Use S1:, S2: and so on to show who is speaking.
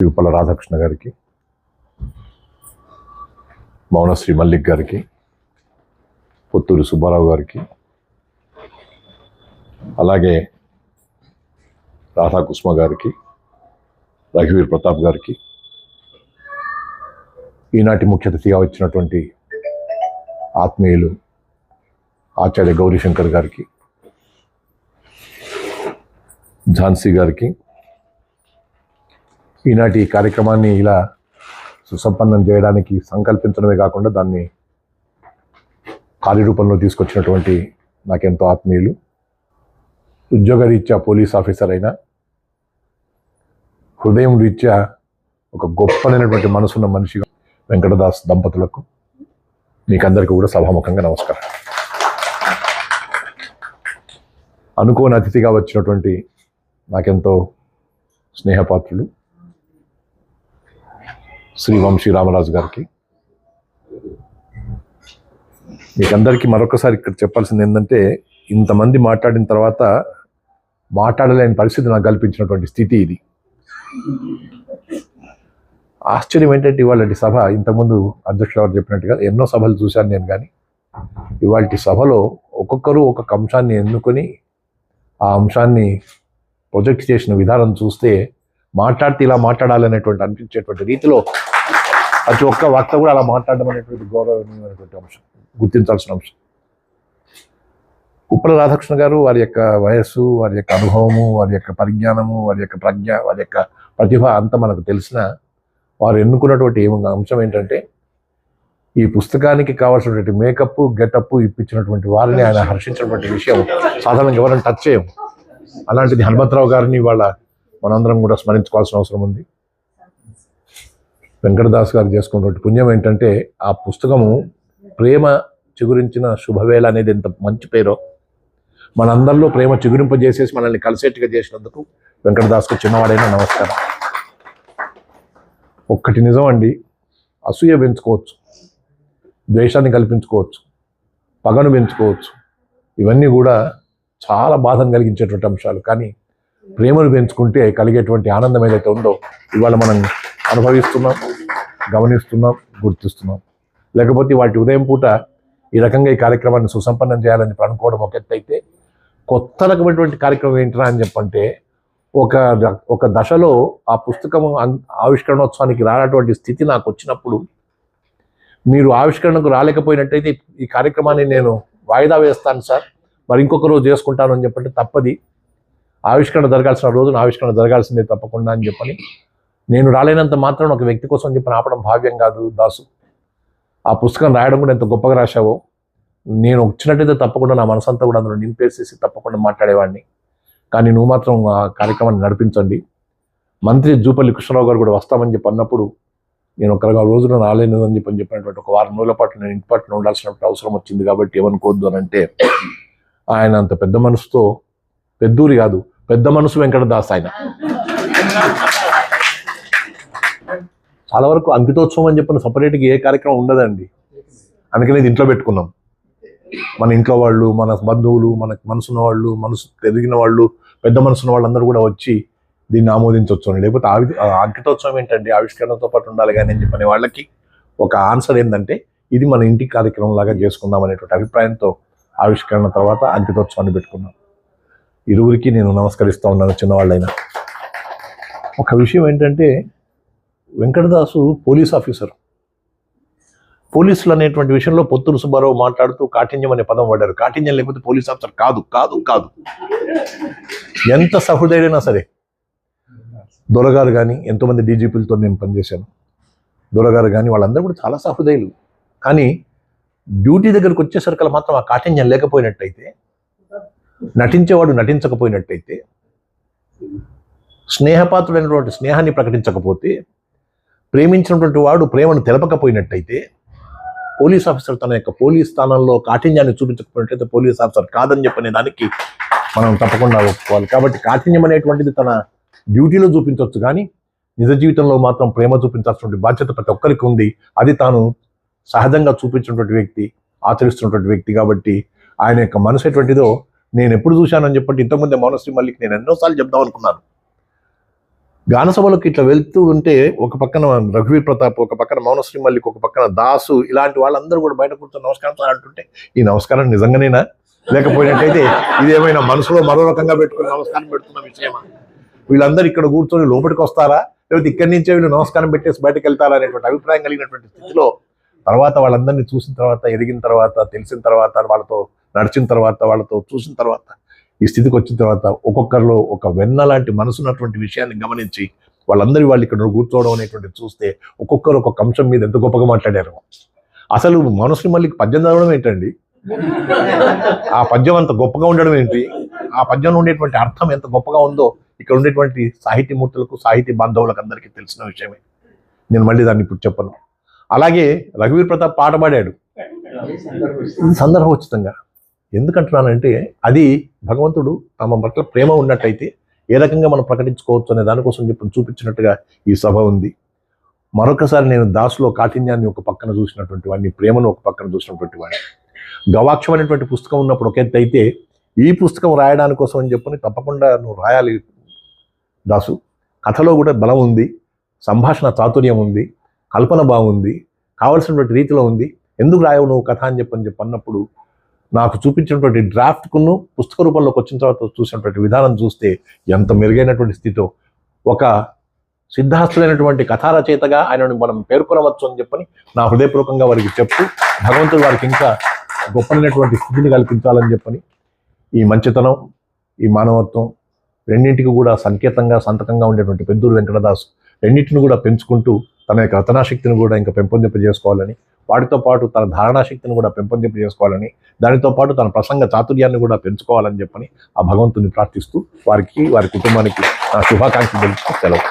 S1: తిరుపల రాధాకృష్ణ గారికి మౌనశ్రీ మల్లిక్ గారికి పుత్తూరు సుబ్బారావు గారికి అలాగే రాధాకుసుమ గారికి రఘువీర్ ప్రతాప్ గారికి ఈనాటి ముఖ్య అతిథిగా వచ్చినటువంటి ఆత్మీయులు ఆచార్య గౌరీశంకర్ గారికి ఝాన్సీ గారికి ఈనాటి ఈ కార్యక్రమాన్ని ఇలా సుసంపన్నం చేయడానికి సంకల్పించడమే కాకుండా దాన్ని కార్యరూపంలో తీసుకొచ్చినటువంటి నాకెంతో ఆత్మీయులు. ఉద్యోగరీత్యా పోలీస్ ఆఫీసర్ అయినా హృదయం రీత్యా ఒక గొప్పనైనటువంటి మనసున్న మనిషిగా వెంకటదాస్ దంపతులకు మీకందరికీ కూడా సభాముఖంగా నమస్కారం. అనుకోని అతిథిగా వచ్చినటువంటి నాకెంతో స్నేహపాత్రులు శ్రీ వంశీ రామరాజు గారికి. మీకందరికీ మరొకసారి ఇక్కడ చెప్పాల్సింది ఏంటంటే ఇంతమంది మాట్లాడిన తర్వాత మాట్లాడలేని పరిస్థితి నాకు కల్పించినటువంటి స్థితి ఇది. ఆశ్చర్యం ఏంటంటే ఇవాళ సభ ఇంతకుముందు అధ్యక్షుడు గారు చెప్పినట్టుగా ఎన్నో సభలు చూశాను నేను కానీ ఇవాళ సభలో ఒక్కొక్కరు ఒక్కొక్క అంశాన్ని ఎన్నుకొని ఆ అంశాన్ని ప్రొజెక్ట్ చేసిన విధానం చూస్తే మాట్లాడితే ఇలా మాట్లాడాలనేటువంటి అనిపించేటువంటి రీతిలో ప్రతి ఒక్క వక్త కూడా అలా మాట్లాడడం అనేటువంటి గౌరవనీయమైనటువంటి అంశం గుర్తించాల్సిన అంశం. ఉప్పల రాధాకృష్ణ గారు వారి యొక్క వయస్సు వారి యొక్క అనుభవము వారి యొక్క పరిజ్ఞానము వారి యొక్క ప్రజ్ఞ వారి యొక్క ప్రతిభ అంతా మనకు తెలిసిన వారు ఎన్నుకున్నటువంటి అంశం ఏంటంటే ఈ పుస్తకానికి కావాల్సినటువంటి మేకప్ గెటప్ ఇప్పించినటువంటి వారిని ఆయన హర్షించినటువంటి విషయం సాధారణంగా ఎవరైనా టచ్ చేయం అలాంటిది హనుమంతరావు గారిని వాళ్ళ మనందరం కూడా స్మరించుకోవాల్సిన అవసరం ఉంది. వెంకటదాస్ గారు చేసుకున్నటువంటి పుణ్యం ఏంటంటే ఆ పుస్తకము ప్రేమ చిగురించిన శుభవేళ అనేది ఎంత మంచి పేరో. మనందరిలో ప్రేమ చిగురింపజేసేసి మనల్ని కలిసేట్టుగా చేసినందుకు వెంకటదాస్కు చిన్నవాడైన నమస్కారం. ఒక్కటి నిజం అండి అసూయ పెంచుకోవచ్చు ద్వేషాన్ని కల్పించుకోవచ్చు పగను పెంచుకోవచ్చు ఇవన్నీ కూడా చాలా బాధను కలిగించేటువంటి అంశాలు. కానీ ప్రేమను పెంచుకుంటే కలిగేటువంటి ఆనందం ఏదైతే ఉందో ఇవాళ మనం అనుభవిస్తున్నాం గమనిస్తున్నాం గుర్తిస్తున్నాం. లేకపోతే వాటి ఉదయం పూట ఈ రకంగా ఈ కార్యక్రమాన్ని సుసంపన్నం చేయాలని అనుకోవడం ఒక ఎత్తైతే కొత్త రకమైనటువంటి కార్యక్రమం ఏంటరా అని చెప్పంటే ఒక ఒక దశలో ఆ పుస్తకం ఆవిష్కరణోత్సవానికి రానటువంటి స్థితి నాకు వచ్చినప్పుడు మీరు ఆవిష్కరణకు రాలేకపోయినట్టయితే ఈ కార్యక్రమాన్ని నేను వాయిదా వేస్తాను సార్ మరి ఇంకొక రోజు చేసుకుంటాను అని చెప్పంటే తప్పది. ఆవిష్కరణ జరగాల్సిన రోజున ఆవిష్కరణ జరగాల్సిందే తప్పకుండా అని చెప్పని నేను రాలేనంత మాత్రం ఒక వ్యక్తి కోసం చెప్పి ఆపడం భావ్యం కాదు దాసు. ఆ పుస్తకం రాయడం కూడా ఎంత గొప్పగా రాశావో నేను వచ్చినట్టయితే తప్పకుండా నా మనసంతా కూడా అందులో నింపేసేసి తప్పకుండా మాట్లాడేవాడిని. కానీ నువ్వు మాత్రం ఆ కార్యక్రమాన్ని నడిపించండి. మంత్రి జూపల్లి కృష్ణరావు గారు కూడా వస్తామని చెప్పి అన్నప్పుడు నేను ఒక రోజున రాలేను అని చెప్పని చెప్పినటువంటి ఒక వారం రోజుల పాటు నేను ఇంటి పట్టున ఉండాల్సినటువంటి అవసరం వచ్చింది కాబట్టి ఏమనుకోవద్దు అని అంటే ఆయన అంత పెద్ద మనసుతో పెద్దూరి కాదు పెద్ద మనసు వెంకటదాస్ ఆయన. చాలా వరకు అంకితోత్సవం అని చెప్పిన సపరేట్గా ఏ కార్యక్రమం ఉండదండి. అందుకని ఇది ఇంట్లో పెట్టుకున్నాం. మన ఇంట్లో వాళ్ళు మన బంధువులు మన మనసున్న వాళ్ళు మనసు పెరిగిన వాళ్ళు పెద్ద మనసున్న వాళ్ళందరూ కూడా వచ్చి దీన్ని ఆమోదించవచ్చు అని లేకపోతే ఆవి అంకితోత్సవం ఏంటంటే ఆవిష్కరణతో పాటు ఉండాలి కానీ అని చెప్పని వాళ్ళకి ఒక ఆన్సర్ ఏంటంటే ఇది మన ఇంటి కార్యక్రమం లాగా చేసుకుందాం అనేటువంటి అభిప్రాయంతో ఆవిష్కరణ తర్వాత అంకితోత్సవాన్ని పెట్టుకున్నాం. ఇరువురికి నేను నమస్కరిస్తూ ఉన్నాను చిన్నవాళ్ళైనా. ఒక విషయం ఏంటంటే వెంకటదాసు పోలీస్ ఆఫీసర్. పోలీసులు అనేటువంటి విషయంలో పొత్తురు సుబ్బారావు మాట్లాడుతూ కాఠిన్యం అనే పదం వాడారు. కాఠిన్యం లేకపోతే పోలీస్ ఆఫీసర్ కాదు కాదు కాదు. ఎంత సహృదయుడైనా సరే దొరగారు కానీ ఎంతోమంది డీజీపీలతో నేను పనిచేశాను. దొరగారు కానీ వాళ్ళందరూ కూడా చాలా సహృదయులు. కానీ డ్యూటీ దగ్గరకు వచ్చేసరికి మాత్రం ఆ కాఠిన్యం లేకపోయినట్టయితే నటించేవాడు నటించకపోయినట్టయితే స్నేహపాత్రుడైనటువంటి స్నేహాన్ని ప్రకటించకపోతే ప్రేమించినటువంటి వాడు ప్రేమను తెలపకపోయినట్టయితే పోలీస్ ఆఫీసర్ తన యొక్క పోలీస్ స్థానంలో కాఠిన్యాన్ని చూపించకపోయినట్టయితే పోలీస్ ఆఫీసర్ కాదని చెప్పనే దానికి మనం తప్పకుండా ఒప్పుకోవాలి. కాబట్టి కాఠిన్యం అనేటువంటిది తన డ్యూటీలో చూపించవచ్చు కానీ నిజ జీవితంలో మాత్రం ప్రేమ చూపించాల్సినటువంటి బాధ్యత ప్రతి ఒక్కరికి ఉంది. అది తాను సహజంగా చూపించినటువంటి వ్యక్తి ఆచరిస్తున్నటువంటి వ్యక్తి కాబట్టి ఆయన యొక్క మనసు ఎటువంటిదో నేను ఎప్పుడు చూశానని చెప్పంటే ఇంతకుముందే మౌనశ్రీ మల్లికి నేను ఎన్నోసార్లు చెప్దాం అనుకున్నాను. గానసభలకు ఇట్లా వెళ్తూ ఉంటే ఒక పక్కన రఘువీర్ ప్రతాప్ ఒక పక్కన మౌనశ్రీ మల్లిక్ ఒక పక్కన దాసు ఇలాంటి వాళ్ళందరూ కూడా బయట కూర్చొని నమస్కారం సార్ అంటుంటే ఈ నమస్కారం నిజంగానేనా? లేకపోయినట్టయితే ఇదేమైనా మనసులో మరో రకంగా పెట్టుకుని నమస్కారం పెడుతున్న విషయమా? వీళ్ళందరూ ఇక్కడ కూర్చొని లోపలికి వస్తారా? లేకపోతే ఇక్కడి నుంచే వీళ్ళు నమస్కారం పెట్టేసి బయటకు వెళ్తారా అనేటువంటి అభిప్రాయం కలిగినటువంటి స్థితిలో తర్వాత వాళ్ళందరినీ చూసిన తర్వాత ఎదిగిన తర్వాత తెలిసిన తర్వాత వాళ్ళతో నడిచిన తర్వాత వాళ్ళతో చూసిన తర్వాత ఈ స్థితికి వచ్చిన తర్వాత ఒక్కొక్కరిలో ఒక వెన్న లాంటి మనసున్నటువంటి విషయాన్ని గమనించి వాళ్ళందరి వాళ్ళు ఇక్కడ కూర్చోవడం అనేటువంటి చూస్తే ఒక్కొక్కరు ఒక్కొక్క అంశం మీద ఎంత గొప్పగా మాట్లాడారు. అసలు మనసుని మళ్ళీ పద్యం చదవడం ఏంటండి? ఆ పద్యం అంత గొప్పగా ఉండడం ఏంటి? ఆ పద్యంలో ఉండేటువంటి అర్థం ఎంత గొప్పగా ఉందో ఇక్కడ ఉండేటువంటి సాహితీమూర్తులకు సాహితీ బాంధవులకు అందరికీ తెలిసిన విషయమే. నేను మళ్ళీ దాన్ని ఇప్పుడు చెప్పను. అలాగే రఘువీర్ ప్రతాప్ పాట పాడాడు. సందర్భోచితంగా. ఎందుకంటున్నానంటే అది భగవంతుడు తమ పట్ల ప్రేమ ఉన్నట్టయితే ఏ రకంగా మనం ప్రకటించుకోవచ్చు అనే దానికోసం చెప్పి చూపించినట్టుగా ఈ సభ ఉంది. మరొకసారి నేను దాసులో కాఠిన్యాన్ని ఒక పక్కన చూసినటువంటి వాడిని ప్రేమను ఒక పక్కన చూసినటువంటి వాడిని. గవాక్షం అనేటువంటి పుస్తకం ఉన్నప్పుడు ఒక అయితే ఈ పుస్తకం రాయడానికి కోసం అని చెప్పని తప్పకుండా నువ్వు రాయాలి దాసు. కథలో కూడా బలం ఉంది సంభాషణ చాతుర్యం ఉంది కల్పన బాగుంది కావలసినటువంటి రీతిలో ఉంది. ఎందుకు రాయవు నువ్వు కథ అని చెప్పని చెప్పి అన్నప్పుడు నాకు చూపించినటువంటి డ్రాఫ్ట్కును పుస్తక రూపంలోకి వచ్చిన తర్వాత చూసినటువంటి విధానం చూస్తే ఎంత మెరుగైనటువంటి స్థితితో ఒక సిద్ధాస్తులైనటువంటి కథారచయితగా ఆయనను మనం పేర్కొనవచ్చు అని చెప్పని నా హృదయపూర్వకంగా వారికి చెప్తూ భగవంతుడు వారికి ఇంకా గొప్పనైనటువంటి స్థితిని కల్పించాలని చెప్పని ఈ మంచితనం ఈ మానవత్వం రెండింటికి కూడా సంకేతంగా సంతకంగా ఉండేటువంటి పెద్దూరు వెంకటదాస్ రెండింటిని కూడా పెంచుకుంటూ తన యొక్క రతనాశక్తిని కూడా ఇంకా పెంపొందింపజేసుకోవాలని వాటితో పాటు తన ధారణాశక్తిని కూడా పెంపొందింపజేసుకోవాలని దానితో పాటు తన ప్రసంగ చాతుర్యాన్ని కూడా పెంచుకోవాలని చెప్పని ఆ భగవంతుని ప్రార్థిస్తూ వారికి వారి కుటుంబానికి నా శుభాకాంక్షలు తెలుస్తూ సెలవు.